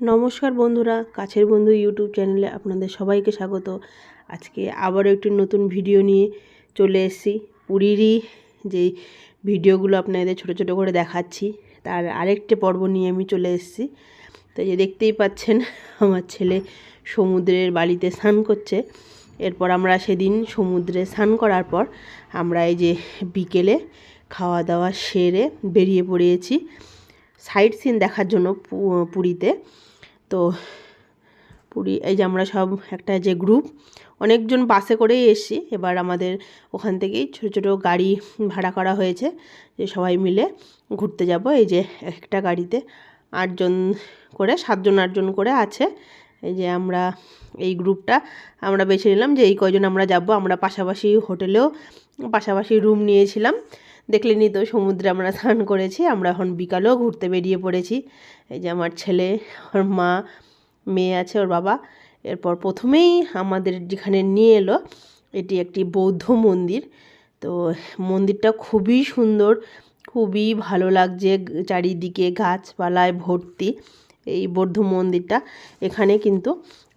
নমস্কার বন্ধুরা, কাছের বন্ধু ইউটিউব চ্যানেলে আপনাদের সবাইকে স্বাগত। আজকে আবারও একটি নতুন ভিডিও নিয়ে চলে এসেছি। পুরীরই যে ভিডিওগুলো আপনাদের ছোট ছোট করে দেখাচ্ছি, তার আরেকটি পর্ব নিয়ে আমি চলে এসেছি। তো যে দেখতেই পাচ্ছেন, আমার ছেলে সমুদ্রের বালিতে স্নান করছে। এরপর আমরা সেদিন সমুদ্রে স্নান করার পর আমরা এই যে বিকেলে খাওয়া দাওয়া সেরে বেরিয়ে পড়িয়েছি সাইট সিন দেখার জন্য পুরীতে। তো পুরী, এই যে আমরা সব একটা যে গ্রুপ, অনেকজন বাসে করেই এসছি। এবার আমাদের ওখান থেকেই ছোটো ছোটো গাড়ি ভাড়া করা হয়েছে যে সবাই মিলে ঘুরতে যাব। এই যে একটা গাড়িতে আটজন করে, সাতজন আটজন করে আছে। এই যে আমরা এই গ্রুপটা, আমরা বেছে নিলাম যে এই কয়জন আমরা যাব। আমরা পাশাপাশি হোটেলেও পাশাপাশি রুম নিয়েছিলাম। দেখলেনি তো সমুদ্রে আমরা স্নান করেছি, আমরা এখন বিকালেও ঘুরতে বেরিয়ে পড়েছি। এই যে আমার ছেলে, ওর মা, মেয়ে আছে, ওর বাবা। এরপর প্রথমেই আমাদের যেখানে নিয়ে এলো, এটি একটি বৌদ্ধ মন্দির। তো মন্দিরটা খুবই সুন্দর, খুবই ভালো লাগছে চারিদিকে গাছপালায় ভর্তি এই বৌদ্ধ মন্দিরটা। এখানে কিন্তু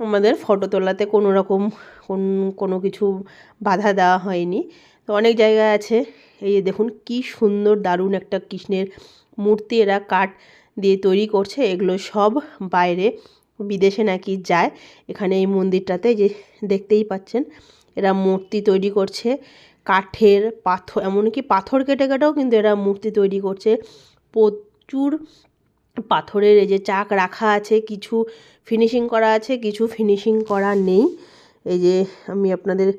আমাদের ফটো তোলাতে কোনো রকম কোন কিছু বাধা দেওয়া হয়নি। তো অনেক জায়গায় আছে এই যে দেখুন কি সুন্দর দারুণ একটা কৃষ্ণের মূর্তি এরা কাঠ দিয়ে তৈরি করছে, এগুলো সব বাইরে বিদেশে নাকি যায়। এখানে এই মন্দিরটাতে যে দেখতেই পাচ্ছেন, এরা মূর্তি তৈরি করছে, কাঠের পাথর, এমনকি পাথর কেটে কেটেও কিন্তু এরা মূর্তি তৈরি করছে। প্রচুর পাথরের এই যে চাক রাখা আছে, কিছু ফিনিশিং করা আছে, কিছু ফিনিশিং করা নেই। এই যে আমি আপনাদের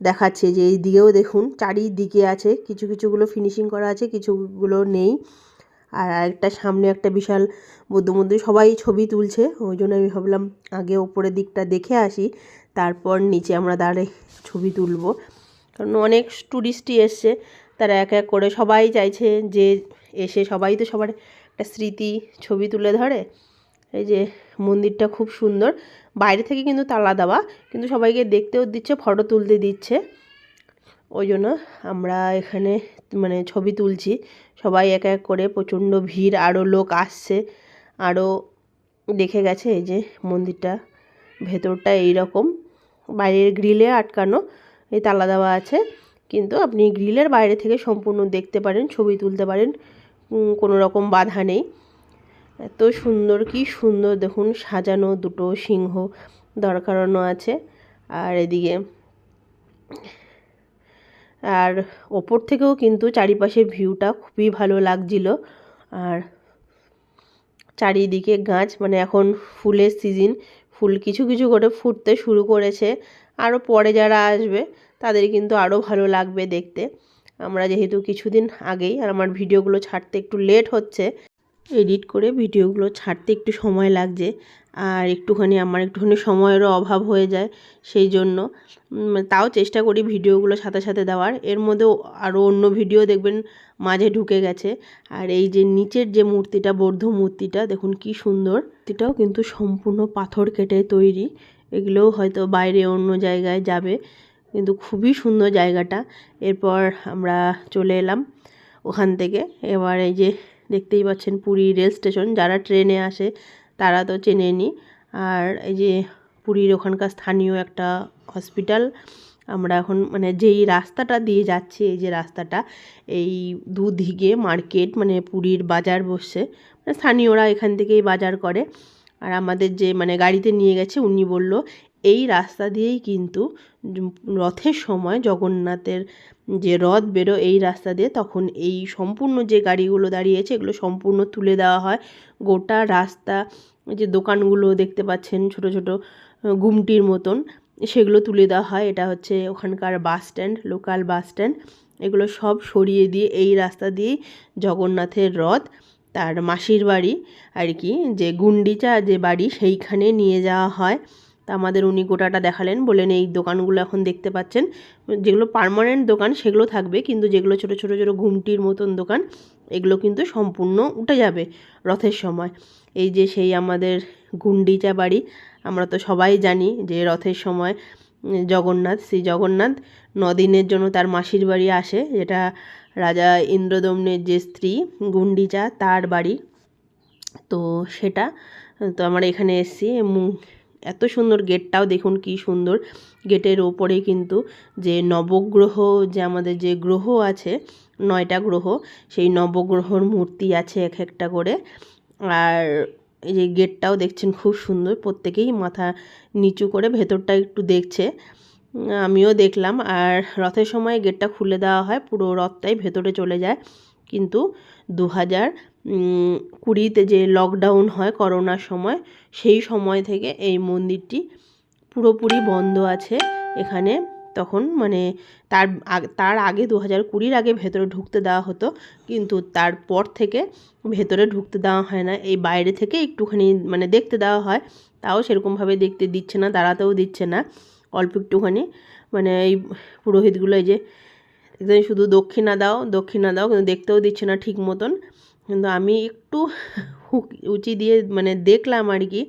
দেখাচ্ছি যে এই দিকেও দেখুন, চারিদিকে আছে, কিছু কিছুগুলো ফিনিশিং করা আছে, কিছুগুলো নেই। আর একটা সামনে একটা বিশাল বৌদ্ধ মন্দির সবাই ছবি তুলছে, ওই জন্য আমি ভাবলাম আগে ওপরের দিকটা দেখে আসি, তারপর নিচে আমরা দাঁড়িয়ে ছবি তুলবো। কারণ অনেক টুরিস্টই এসছে, তারা এক এক করে সবাই চাইছে যে এসে সবাই তো সবার একটা স্মৃতি ছবি তুলে ধরে। এই যে মন্দিরটা খুব সুন্দর। বাইরে থেকে কিন্তু তালা দেওয়া, কিন্তু সবাইকে দেখতেও দিচ্ছে ফটো তুলতে দিচ্ছে। ওই জন্য আমরা এখানে মানে ছবি তুলছি। সবাই এক এক করে প্রচণ্ড ভিড় আরও লোক আসছে আরও দেখে গেছে এই যে মন্দিরটা। ভেতরটা এই রকম বাইরের গ্রিলে আটকানো, এই তালা দেওয়া আছে। কিন্তু আপনি গ্রিলের বাইরে থেকে সম্পূর্ণ দেখতে পারেন, ছবি তুলতে পারেন কোনো রকম বাধা নেই। এত সুন্দর, কি সুন্দর। দেখুন, সাজানো দুটো সিংহ দাঁড় করানো আছে। আর এদিকে, আর ওপর থেকেও কিন্তু চারিপাশের ভিউটা খুবই ভালো লাগছিল। আর চারিদিকে গাছ মানে এখন ফুলের সিজন, ফুল কিছু কিছু করে ফুটতে শুরু করেছে। আরও পরে যারা আসবে, তাদের কিন্তু আরও ভালো লাগবে দেখতে। আমরা যেহেতু কিছুদিন আগেই, আর আমার ভিডিওগুলো ছাড়তে একটু লেট হচ্ছে এডিট করে ভিডিওগুলো ছাড়তে একটু সময় লাগছে আর একটুখানি আমার একটুখানি সময়েরও অভাব হয়ে যায় সেই জন্য। তাও চেষ্টা করি ভিডিওগুলো সাথে সাথে দেওয়ার। এর মধ্যেও আরও অন্য ভিডিও দেখবেন, মাঝে ঢুকে গেছে। আর এই যে নিচের যে মূর্তিটা, বৌদ্ধ মূর্তিটা, দেখুন কি সুন্দর। মূর্তিটাও কিন্তু সম্পূর্ণ পাথর কেটে তৈরি। এগুলোও হয়তো বাইরে অন্য জায়গায় যাবে, কিন্তু খুবই সুন্দর জায়গাটা। এরপর আমরা চলে এলাম ওখান থেকে। এবার এই যে দেখতেই পাচ্ছেন পুরী রেল স্টেশন। যারা ট্রেনে আসে, তারা তো চেনেনি আর এই যে পুরীর ওখানকার স্থানীয় একটা হসপিটাল, আমরা এখন মানে যেই রাস্তাটা দিয়ে যাচ্ছি, এই যে রাস্তাটা, এই দুদিকে মার্কেট মানে পুরীর বাজার বসছে মানে স্থানীয়রা এখান থেকেই বাজার করে। আর আমাদের যে মানে গাড়িতে নিয়ে গেছে, উনি বলল এই রাস্তা দিয়েই কিন্তু রথের সময় জগন্নাথের যে রথ বেরো, এই রাস্তা দিয়ে তখন এই সম্পূর্ণ যে গাড়িগুলো দাঁড়িয়েছে, এগুলো সম্পূর্ণ তুলে দেওয়া হয়। গোটা রাস্তা, যে দোকানগুলো দেখতে পাচ্ছেন ছোট ছোট গুমটির মতন, সেগুলো তুলে দেওয়া হয়। এটা হচ্ছে ওখানকার bus stand, local bus stand. এগুলো সব সরিয়ে দিয়ে এই রাস্তা দিয়েই জগন্নাথের রথ, তার মাসির বাড়ি আর কি, যে গুন্ডিচা যে বাড়ি, সেইখানে নিয়ে যাওয়া হয়। তা আমাদের উনি গোটাটা দেখালেন বলেন এই দোকানগুলো এখন দেখতে পাচ্ছেন। যেগুলো পার্মানেন্ট দোকান সেগুলো থাকবে, কিন্তু যেগুলো ছোট ছোট ছোট ঘুমটির মতন দোকান, এগুলো কিন্তু সম্পূর্ণ উঠে যাবে রথের সময়। এই যে সেই আমাদের গুন্ডিচা বাড়ি, আমরা তো সবাই জানি যে রথের সময় জগন্নাথ, শ্রী জগন্নাথ নদিনের জন্য তার মাসির বাড়ি আসে, যেটা রাজা ইন্দ্রদম্নের যে স্ত্রী গুন্ডিচা, তার বাড়ি। তো সেটা, তো আমরা এখানে এসেছি এত সুন্দর গেটটাও দেখুন কি সুন্দর। গেটের ওপরে কিন্তু যে নবগ্রহ যে আমাদের যে গ্রহ আছে, নয়টা গ্রহ, সেই নবগ্রহর মূর্তি আছে এক একটা করে। আর এই যে গেটটাও দেখছেন খুব সুন্দর, প্রত্যেকেই মাথা নিচু করে ভেতরটা একটু দেখছে। আমিও দেখলাম আর রথের সময় গেটটা খুলে দেওয়া হয়, পুরো রথটাই ভেতরে চলে যায়। কিন্তু দু হাজার কুড়িতে যে লকডাউন হয় করোনার সময়, সেই সময় থেকে এই মন্দিরটি পুরোপুরি বন্ধ আছে। এখানে তখন মানে তার তার আগে দু হাজার কুড়ির আগে ভেতরে ঢুকতে দেওয়া হতো, কিন্তু তারপর থেকে ভেতরে ঢুকতে দেওয়া হয় না। এই বাইরে থেকে একটুখানি মানে দেখতে দেওয়া হয়, তাও সেরকমভাবে দেখতে দিচ্ছে না, দাঁড়াতেও দিচ্ছে না। অল্প একটুখানি মানে এই পুরোহিতগুলো এই যে শুধু দক্ষিণা দাও দক্ষিণা দাও, কিন্তু দেখতেও দিচ্ছে না ঠিক মতন। কিন্তু আমি একটু হুক- উঁচি দিয়ে মানে দেখলাম আর কি।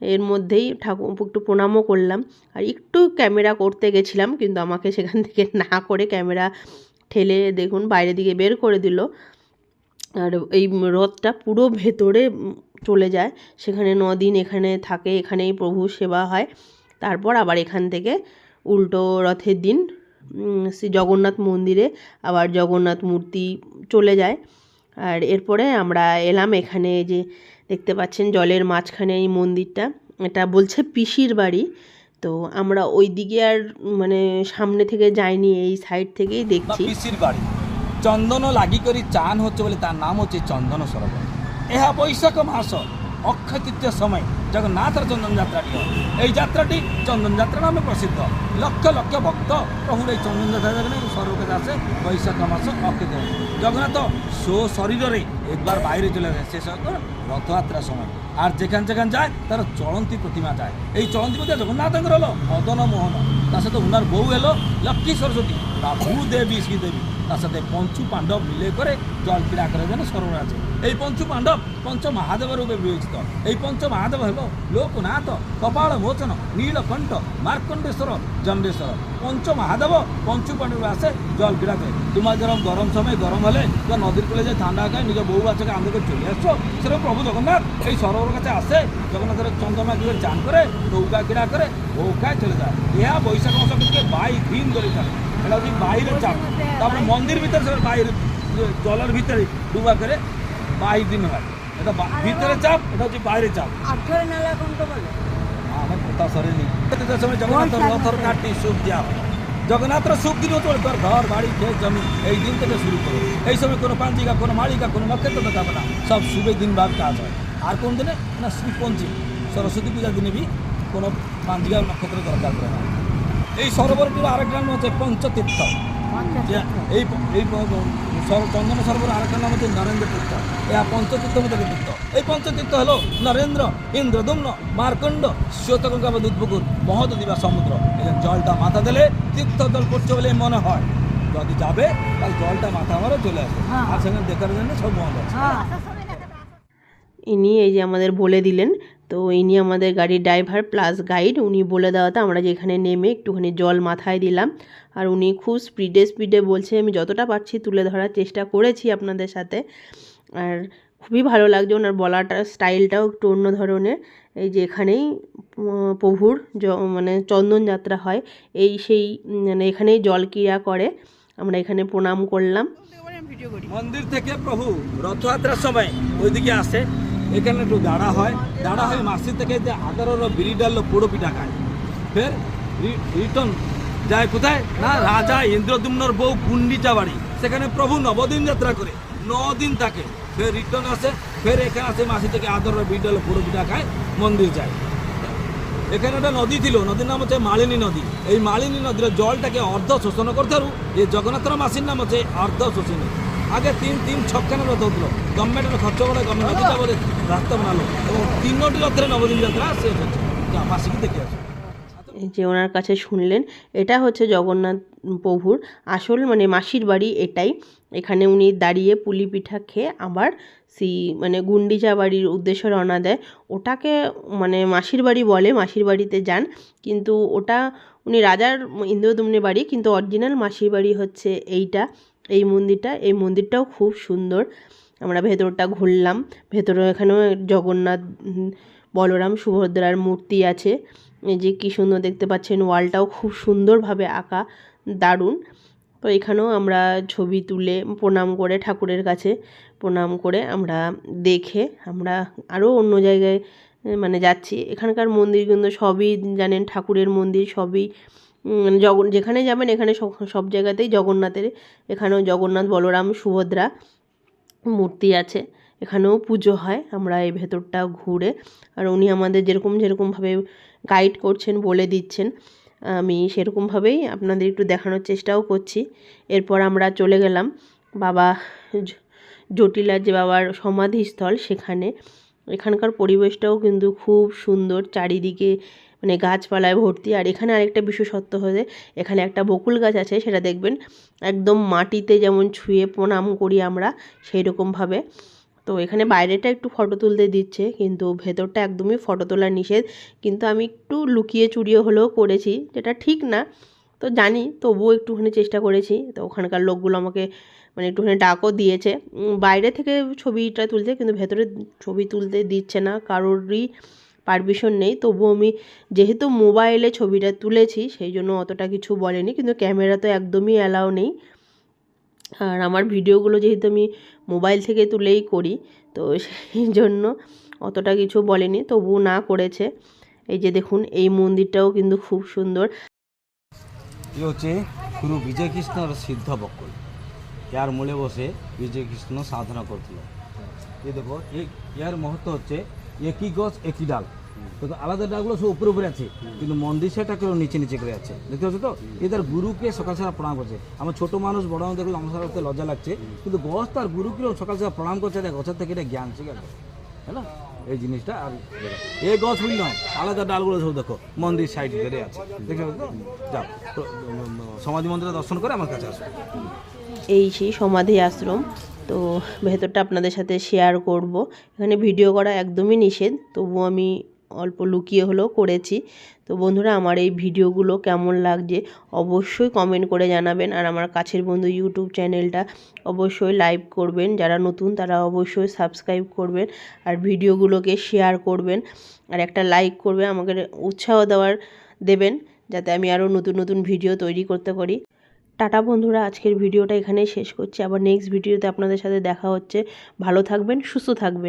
এর মধ্যেই ঠাকুর, একটু প্রণামও করলাম। আর একটু ক্যামেরা করতে গেছিলাম, কিন্তু আমাকে সেখান থেকে না করে ক্যামেরা ঠেলে দেখুন বাইরে দিকে বের করে দিল। আর এই রথটা পুরো ভেতরে চলে যায়। সেখানে দিন এখানে থাকে, এখানেই প্রভু সেবা হয়। তারপর আবার এখান থেকে উল্টো রথের দিন শ্রী জগন্নাথ মন্দিরে আবার জগন্নাথ মূর্তি চলে যায়। আর এরপরে আমরা এলাম এখানে যে দেখতে পাচ্ছেন জলের মাঝখানে এই মন্দিরটা। এটা বলছে পিসির বাড়ি। তো আমরা ওই দিকে আর মানে সামনে থেকে যাইনি এই সাইড থেকেই দেখছি। পিসির বাড়ি। চন্দন লাগি করি চান হচ্ছে বলে তার নাম হচ্ছে চন্দন সরোবর। এহা বৈশাখ মাস। অক্ষয় তৃতীয় সময় জগন্নাথের চন্দনযাত্রাটি হয়। এই যাত্রাটি চন্দনযাত্রা নামে প্রসিদ্ধ। লক্ষ লক্ষ ভক্ত প্রভুর এই চন্দনযাত্রা নেই স্বরূপে আসে বৈশাখ মাস অক্ষিত জগন্নাথ সো শরীরে একবার বাইরে চলে যায় সে রথযাত্রার সময়। আর যেখান যেখান যায়, তার চলন্তি প্রতিমা যায়। এই চলন্তি প্রতিমা জগন্নাথের হলো মদন মোহন তার সাথে উনার বউ এলো লক্ষ্মী সরস্বতী তা দেবী শ্রীদেবী। তার সাথে পঞ্চু পাণ্ডব মিলে করে জল ক্রীড়া করার জন্য সরবরাহ আছে এই পঞ্চু পাণ্ডব পঞ্চ মহাদেব রূপে বিবেচিত এই পঞ্চ মহাদেব হল লোকনাথ কপাল মোচন নীলকণ্ঠ মার্কণ্ডেশ্বর জন্ডেশ্বর পঞ্চ মহাদেব পঞ্চু পাণ্ডব আসে জল ক্রীড়া করে তোমার যেরকম গরম সময় গরম হলে তো নদীর কূলে যে ঠান্ডা খায় নিজের বউ বাচ্চাকে আমাদেরকে চলে আসছো সেরকম প্রভু জগন্নাথ এই সরোবর কাছে আসে জগন্নাথের চন্দ্রমা গিয়ে চান করে নৌকা ক্রীড়া করে ভোগ খায় চলে যায় ইহা বৈশাখ মাস কিন্তু বাইশ দিন ধরে এটা হচ্ছে বাইরের চাপ। তারপরে মন্দির ভিতরে সেটা বাইরে জলের ভিতরে ডুবা করে বাইশ দিন হয়। এটা ভিতরে চাপ এটা হচ্ছে বাইরে চাপ। আঠেরো নালা কোনটা বলে? আমার কথা সরেনি। সময় জগন্নাথ রথর কাটি সুখ দেওয়া হয়। জগন্নাথর সুখ দিন হচ্ছে তোর ঘর বাড়ি খেত জমি এই দিন থেকে শুরু করো। এই সময় কোনো পাঞ্জিকা কোনো মালিকা কোনো নক্ষত্র দেখাবে না। সব শুভে দিন ভাব কাজ হয়। আর কোন দিনে? না শ্রী পঞ্চমী সরস্বতী পূজার দিনে বি কোনো পাঞ্জিকা নক্ষত্র দরকার পড়ে না। এই সরোবরটির আরেকটা নাম হচ্ছে পঞ্চতীর্থ। এই এই সর- চন্দন সরোবর আরেকটা নাম হচ্ছে নরেন্দ্র তীর্থ ଏହା পঞ্চতীর্থ মধ্যে তীর্থ এই পঞ্চতীর্থ হলো নরেন্দ্র ইন্দ্রদুম্ন মার্কণ্ড শ্বেতগঙ্গা বা দুধপুকুর মহোদধি বা সমুদ্র। এখানে জলটা মাথা দিলে তীর্থ জল করছে বলে মনে হয়। যদি যাবে তাহলে জলটা মাথা আমারও চলে আসবে। হ্যাঁ। আর সেখানে দেখার জন্য সব বন্ধ আছে। হ্যাঁ। ইনি এই যে আমাদের বলে দিলেন তো ইনি আমাদের গাড়ির ড্রাইভার প্লাস গাইড উনি বলে দেওয়াতে আমরা যেখানে নেমে একটুখানি জল মাথায় দিলাম। আর উনি খুব স্পিডে স্পিডে বলছে, আমি যতটা পারছি তুলে ধরার চেষ্টা করেছি আপনাদের সাথে। আর খুবই ভালো লাগছে ওনার বলাটা স্টাইলটাও একটু অন্য ধরনের। এই যে এখানেই প্রভুর জ- মানে চন্দন যাত্রা হয়। এই সেই মানে এখানেই জল ক্রিয়া করে। আমরা এখানে প্রণাম করলাম। মন্দির থেকে প্রভু রথযাত্রার সময় ওইদিকে আসে। এখানে একটু দাঁড়া হয়। দাঁড়া হয়ে মাসি থেকে যে আদরর বিড়ি ডাললো পোড়ো পিঠা খায়। ফের রিটর্ন যায় কোথায়? না, রাজা ইন্দ্রদুম্নর বউ গুন্ডিচা বাড়ি। সেখানে প্রভু নবদিন যাত্রা করে। দিন থাকে। ফের রিটার্ন আসে। ফের এখানে আসে মাসি থেকে আদরের বিড়ি ডাল পোড়ো পিঠা খায়, মন্দির যায়। এখানে একটা নদী ছিল। নদীর নাম হচ্ছে মালিনী নদী। এই মালিনী নদীর জলটাকে অর্ধ শোষণ করতে পারু এই জগন্নাথর মাসির নাম হচ্ছে অর্ধ শোষণী আগে তিন তিন ছক্কানো রথ হচ্ছিল গভর্নমেন্টের খরচ করে গভর্নমেন্ট নদীটা রাস্তা বানালো। এবং তিনোটি রথের নবদিন যাত্রা শেষ হচ্ছে। দেখে আসো। যে ওনার কাছে শুনলেন, এটা হচ্ছে জগন্নাথ প্রভুর আসল মানে মাসির বাড়ি এটাই। এখানে উনি দাঁড়িয়ে পুলি পিঠা খেয়ে আবার সেই মানে গুন্ডিচা বাড়ির উদ্দেশ্যে রওনা দেয়। ওটাকে মানে মাসির বাড়ি বলে, মাসির বাড়িতে যান। কিন্তু ওটা, উনি রাজার ইন্দ্রদমনের বাড়ি, কিন্তু অরিজিনাল মাসির বাড়ি হচ্ছে এইটা। এই মন্দিরটা, এই মন্দিরটাও খুব সুন্দর। আমরা ভেতরটা ঘুরলাম। ভেতরে এখানেও জগন্নাথ বলরাম, সুভদ্রার মূর্তি আছে। এই যে কী সুন্দর দেখতে পাচ্ছেন, ওয়ালটাও খুব সুন্দরভাবে আঁকা, দারুণ। তো এখানেও আমরা ছবি তুলে প্রণাম করে ঠাকুরের কাছে প্রণাম করে আমরা দেখে আমরা আরও অন্য জায়গায় মানে যাচ্ছি। এখানকার মন্দির কিন্তু সবই জানেন ঠাকুরের মন্দির, সবই জগন, যেখানে যাবেন এখানে সব সব জায়গাতেই জগন্নাথের, এখানেও জগন্নাথ, বলরাম, সুভদ্রা মূর্তি আছে। এখানেও পুজো হয়, আমরা এই ভেতরটা ঘুরে, আর উনি আমাদের যেরকম, যেরকমভাবে গাইড করছেন, বলে দিচ্ছেন, আমি সেরকমভাবেই আপনাদের একটু দেখানোর চেষ্টাও করছি। এরপর আমরা চলে গেলাম বাবা জটিলার যে বাবার সমাধিস্থল সেখানে। এখানকার পরিবেশটাও কিন্তু খুব সুন্দর, চারিদিকে মানে গাছপালায় ভর্তি। আর এখানে আরেকটা বিশেষত্ব হলে এখানে একটা বকুল গাছ আছে, সেটা দেখবেন একদম মাটিতে যেমন ছুঁয়ে প্রণাম করি আমরা সেই রকমভাবে তো এখানে বাইরেটা একটু ফটো তুলতে দিচ্ছে, কিন্তু ভেতরটা একদমই ফটো তোলা নিষেধ। কিন্তু আমি একটু লুকিয়ে চুরিয়ে হলেও করেছি, যেটা ঠিক না। তো জানি, তবুও একটুখানি চেষ্টা করেছি। তো ওখানকার লোকগুলো আমাকে মানে একটুখানি ডাকও দিয়েছে। বাইরে থেকে ছবিটা তুলতে কিন্তু ভেতরে ছবি তুলতে দিচ্ছে না। কারোরই পারমিশন নেই। তবুও আমি যেহেতু মোবাইলে ছবিটা তুলেছি, সেই জন্য অতটা কিছু বলেনি, কিন্তু ক্যামেরা তো একদমই অ্যালাউ নেই। আর আমার ভিডিওগুলো যেহেতু আমি মোবাইল থেকে তুলেই করি, তো সেই জন্য অতটা কিছু বলেনি তবু না করেছে। এই যে দেখুন, এই মন্দিরটাও কিন্তু খুব সুন্দর। হচ্ছে গুরু বিজয় কৃষ্ণর সিদ্ধ বকুল ইয়ার মূলে বসে বিজয় কৃষ্ণ সাধনা করছিল এই দেখো ইয়ার মহত্ব হচ্ছে, একই গছ, একই ডাল। দেখো আলাদা ডালগুলো সব উপরে উপরে আছে কিন্তু মন্দির সেটা কেউ নিচে নিচে করে আছে। দেখতে পাচ্ছ তো? এ তার গুরুকে সকাল সকাল প্রণাম করছে। আমার ছোট মানুষ বড় মানুষ দেখলে আমার সাথে লজ্জা লাগছে কিন্তু গছ তার গুরুকে সকাল সকাল প্রণাম করছে দেখ গছের থেকে এটা জ্ঞান শিখে হ্যাঁ এই জিনিসটা আর এই গছগুলি নয় আলাদা ডালগুলো সব দেখো মন্দির সাইড ধরে আছে। দেখতে পাচ্ছ তো? যাও তো, সমাধি মন্দিরে দর্শন করে আমার কাছে আসো। এই সেই সমাধি আশ্রম তো ভেতরটা আপনাদের সাথে শেয়ার করব। এখানে ভিডিও করা একদমই নিষেধ তবু আমি অল্প লুকিয়ে হলেও করেছি। তো বন্ধুরা, আমার এই ভিডিওগুলো কেমন লাগছে অবশ্যই কমেন্ট করে জানাবেন। আর আমার কাছের বন্ধু ইউটিউব চ্যানেলটা অবশ্যই লাইভ করবেন। যারা নতুন, তারা অবশ্যই সাবস্ক্রাইব করবেন আর ভিডিওগুলোকে শেয়ার করবেন। আর একটা লাইক করবে আমাকে উৎসাহ দেওয়ার, দেবেন, যাতে আমি আরও নতুন নতুন ভিডিও তৈরি করতে পারি। টাটা বন্ধুরা, আজকের ভিডিওটা এখানেই শেষ করছি। আবার নেক্সট ভিডিওতে আপনাদের সাথে দেখা হচ্ছে। ভালো থাকবেন, সুস্থ থাকবেন।